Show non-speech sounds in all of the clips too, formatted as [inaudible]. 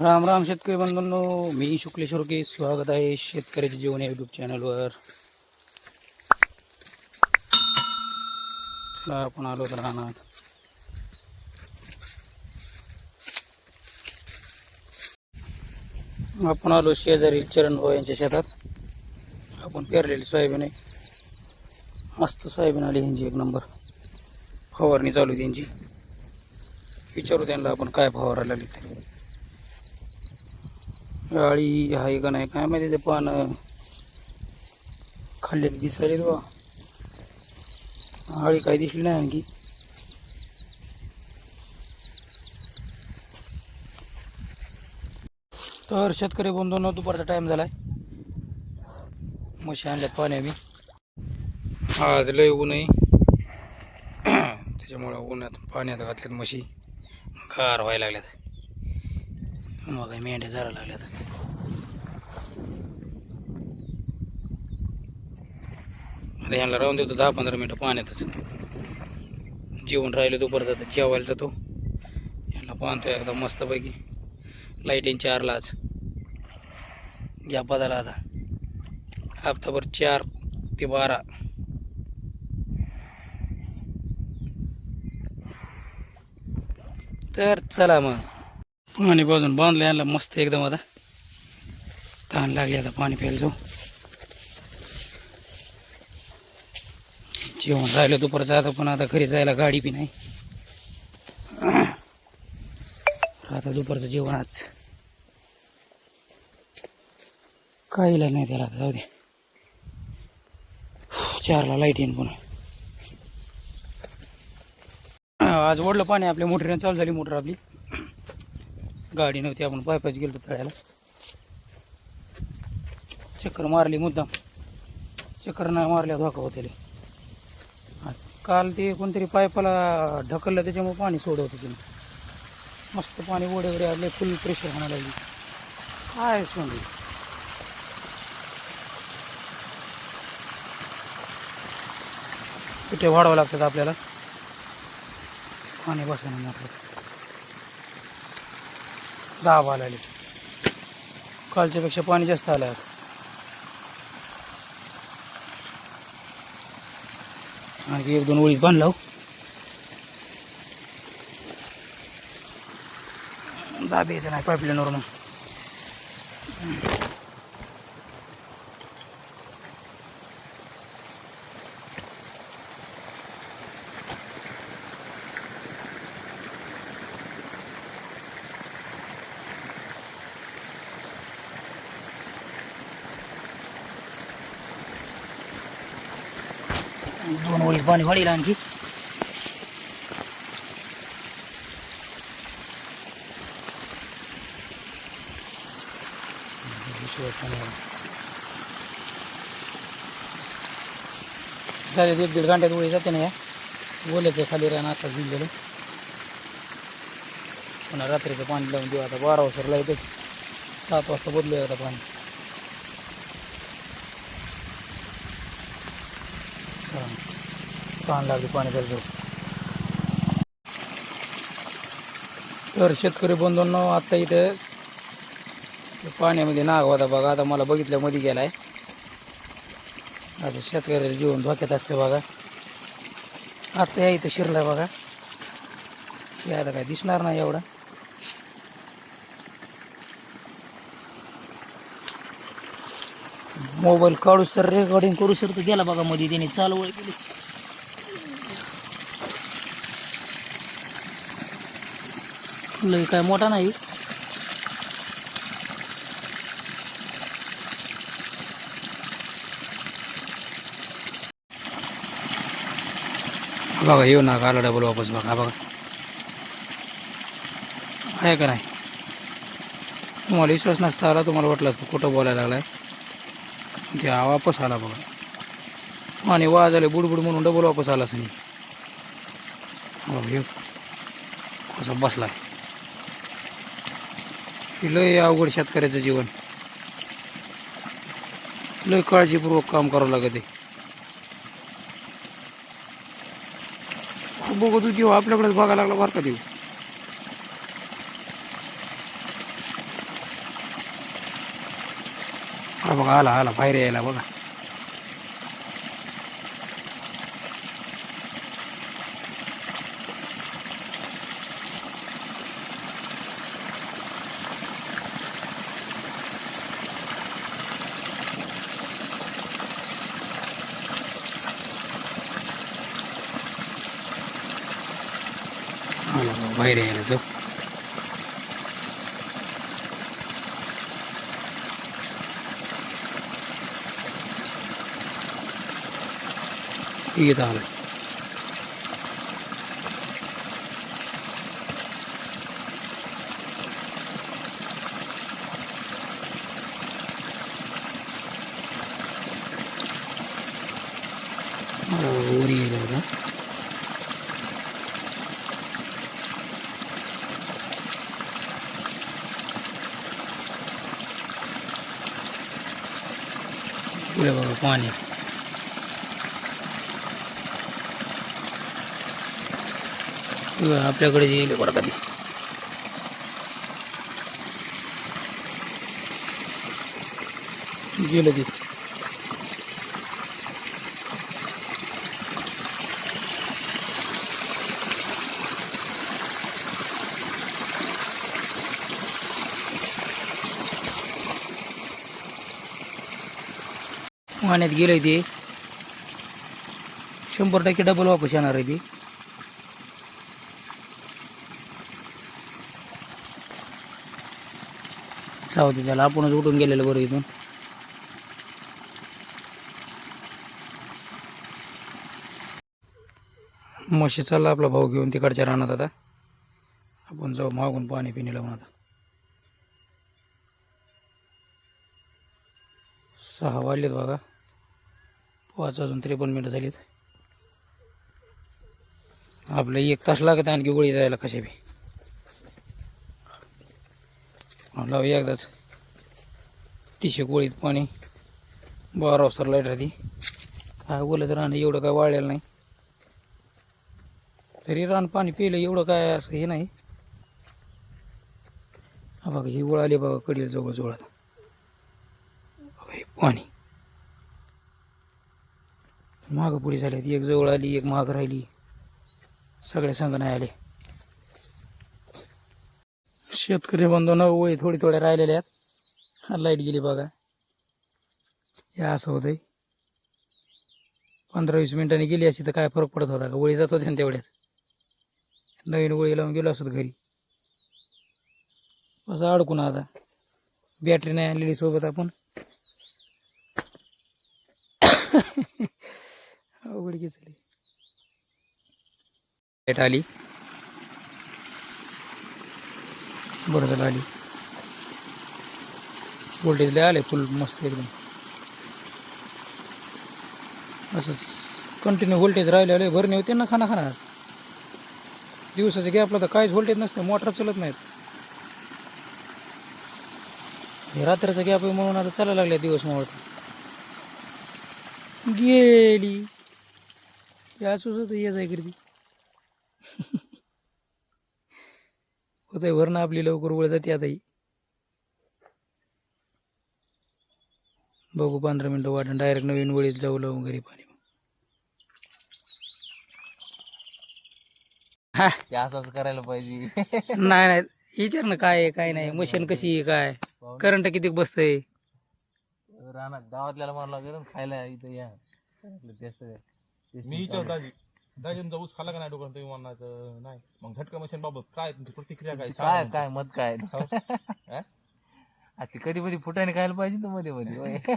राम राम शेतकरी बंधूंनो मी शुक्लेश्वर के स्वागत आहे शेतकऱ्याचे जीवन या यूट्यूब चॅनलवर आपण आलो तर राहणार आपण आलो शेजारी चरण भाऊ यांच्या शेतात. आपण पेरलेली सोयाबीन आहे. मस्त सोयाबीन आली यांची एक नंबर. फवारणी चालू आहे त्यांची. विचारू त्यांना आपण काय फवारायला लागली राळी आहे का नाही काय माहिती ते पान खाल्लेली दिसायले बा अळी काही दिसली नाही आणखी. तर शेतकरी बंधूंनो दुपारचा टाइम झालाय. म्हशी आणल्यात पाण्या मी आज लय ऊन आहे. [clears throat] त्याच्यामुळं उन्हात पाण्यात घातल्यात म्हशी. गार व्हायला लागल्यात. मग मेंढ्या जायला लागल्यात. आता यांना राहून देतो दहा पंधरा मिनटं पाण्यातच. जेवण राहिलं दुपार तर जेवायला जातो. यांना पाहतो एकदम मस्तपैकी. लाईटीन चारला आज. या पदाला आता. हप्ताभर चार ते बारा. तर चला मग. पाणी बाजून बांधले आणलं मस्त एकदम आता. तहान लागली आता पाणी प्यायला जाऊ. जेवण राहिलं दुपारचं आता पण आता घरी जायला गाडी बी नाही. [clears throat] आता दुपारचं जेवण आज. काहीला नाही त्याला आता जाऊ दे. चारला लाइट येईन पुन्हा. आज ओढलं पाणी आपल्या मोटरीनं चालू झाली मोटर आपली. गाडी नव्हती आपण पायपाच गेलो तळ्याला. चक्कर मारली मुद्दाम. चक्कर नाही मारल्या धोका होते काल ते कोणतरी पायपाला ढकललं त्याच्यामुळे पाणी सोडवतं तिने. मस्त पाणी ओढे वगैरे आले फुल प्रेशर होण्याला लागली. काय सोंडी कुठे वाढावं लागतात आपल्याला? पाणी बसायला मोठं दहा बाल आले. कालच्यापेक्षा पाणी जास्त आलं आज. आणखी एक दोन ओळी बांधला हो. दाबायचं नाही पाईपलाईनवर मग. दोन ओळी पाणी वाढील आणखी. झाले दीड दीड घंट्यात ओळी जाते ना या. ओल्याचं खाली राहणार आता भिजलेलं. पुन्हा रात्रीचं पाणी लावून देऊ. आता बारा वाजता लावते सात वाजता बदलूया आता पाणी. तहान लागली पाणी करतो तर शेतकरी बंधूंनो आत्ता इथं ते पाण्यामध्ये नाग होता बघा. आता मला बघितल्यामध्ये गेलाय. आता शेतकऱ्याला जीवन धोक्यात असते बघा. आत्ता या इथं शिरलाय बघा. या आता काय दिसणार नाही एवढा. मोबाईल काढू सर रेकॉर्डिंग करू सर तर गेला बघा मध्ये त्याने चालू केली लय काय मोठा नाही. बघा येऊ ना आला डबल वापस बघा बघा. आहे का नाही? तुम्हाला विश्वास नसता आला तुम्हाला वाटलं असतं कुठं बोलायला लागलाय. घ्या वापस आला बघा. आणि वाज आले बुडबुड म्हणून डबल वापस आला असं नाही. कसा बसला लय अवघड शेतकऱ्याचं जीवन. लय काळजीपूर्वक काम करावं लागत आहे. बघतो देऊ आपल्याकडेच बघायला लागला बरं का देऊ हा बघा आला आला बाहेर यायला बघा आला बघा बाहेर यायला तो येत आला वर येईल आता पुढे बघा पाणी बघा, आपल्याकडे जे येईल बरं कधी गेलं ते. पाण्यात गेलंय ते. शंभर टक्के डबल वापस येणार आहे ती. सावधी त्याला. आपणच उठून गेलेलं बरं इथून. म्हशी चालला आपला भाऊ घेऊन तिकडच्या रानात आता. आपण जाऊ मागून पाणी पिणे लावून आता. सहा वाजलेत बघा. पाच अजून त्रेपन्न मिनटं झालीत. आपलं एक तास लागत आणखी गोळी जायला कशा बी लावू एकदाच. तिशे गोळीत पाणी. बारा वाजता लाइट राहते. काय ओलंच राहणं एवढं काय वाळलेलं नाही. तरी रान पाणी पिलं एवढं काय असं हे नाही. बघा ही ओळ आली बघा कडील जवळ जवळ आता बघा हे पाणी. मागं पुढे झाल्यात एक जवळ आली एक माग राहिली. सगळ्या संघ नाही आले शेतकरी बंधून वय थोडी थोड्या राहिलेल्या आहेत. लाइट गेली बघा. हे असं होतंय. पंधरा वीस मिनिटांनी गेली अशी तर काय फरक पडत होता का? वळी जात होते ना तेवढ्याच. नवीन वळी लावून गेलो असत घरी. असं अडकून आता. बॅटरी नाही आणलेली सोबत आपण. [coughs] अवघड घेतली लाइट आली. बरं झालं आली. वोल्टेज लय आले फुल मस्त एकदम. असंच कंटिन्यू व्होल्टेज राहिले आले भरणे होते ना खाना खाणार दिवसाच्या गॅपला तर काहीच व्होल्टेज नसतं मोटर चालत नाहीत. हे रात्रीचा गॅप आहे म्हणून आता चालायला लागले दिवस मावळत गेली. हे सुद्धा ये जाय करती होतंय. भरणं आपली लवकर वळ जाते आता ही बघू पंधरा मिनटं वाटून डायरेक्ट नवीन वळीत जाऊ लावून घरी पाणी. हा. ते असं असं करायला पाहिजे. नाही नाही. विचार ना काय आहे काय नाही. मशीन कशी आहे काय? करंट किती बसतंय? रानात गावातल्याला म्हणलं लागेल खायला इथं या. मी ते विचार दाजी दाजी तुमचा ऊस खाला का नाही डोकं तुम्ही म्हणायचं नाही मग झटका मशीन बाबत काय तुमची प्रतिक्रिया काय काय. काय मत काय [laughs] हा? आ, ते कधी कधी फुटाने खायला पाहिजे ना मध्ये मध्ये होय. [laughs]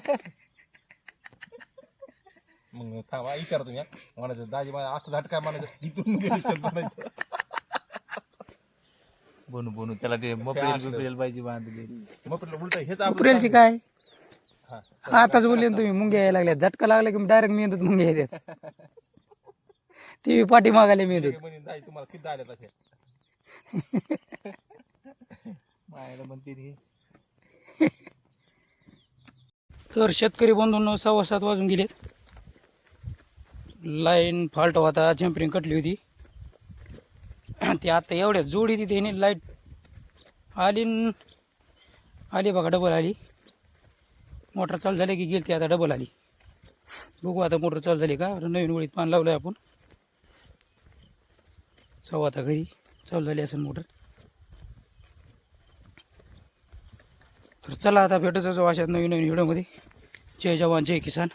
मग थांबा विचार तुम्ही हा. म्हणायचं दाजी मला असं झटका म्हणायचं इथून गेली म्हणायचं [laughs] बनू बनू त्याला ते मपरेल. बिपरेल पाहिजे बांधले मग म्हटलं उलट हेच आपलं अप्रिलची काय हा. आताच बोलले ना तुम्ही मुंग्या यायला लागल्या झटका लागला की डायरेक्ट मेंदूत मुंग्या येतात ती पाठी मागायला मेंदूत ते म्हणे, दाजी तुम्हाला किती आले तसे मायाला म्हणते ते. तर शेतकरी बंधूंनो सव्वा सात वाजून गेलेत. लाईन फॉल्ट होता जम्परिंग कटली होती. ती आता एवढ्या जोडी ती त्याने लाइट आली आली बघा डबल आली. मोटर चालू झाली की गेली ती आता डबल आली. बघू आता मोटर चालू झाली का? नवीन वळीत पान लावलं आहे आपण. जाऊ आता घरी. चालू झाली असेल मोटर. तर चला आता भेटत जाऊ अशात नवीन नवीन व्हिडिओमध्ये. जय जवान जय किसान.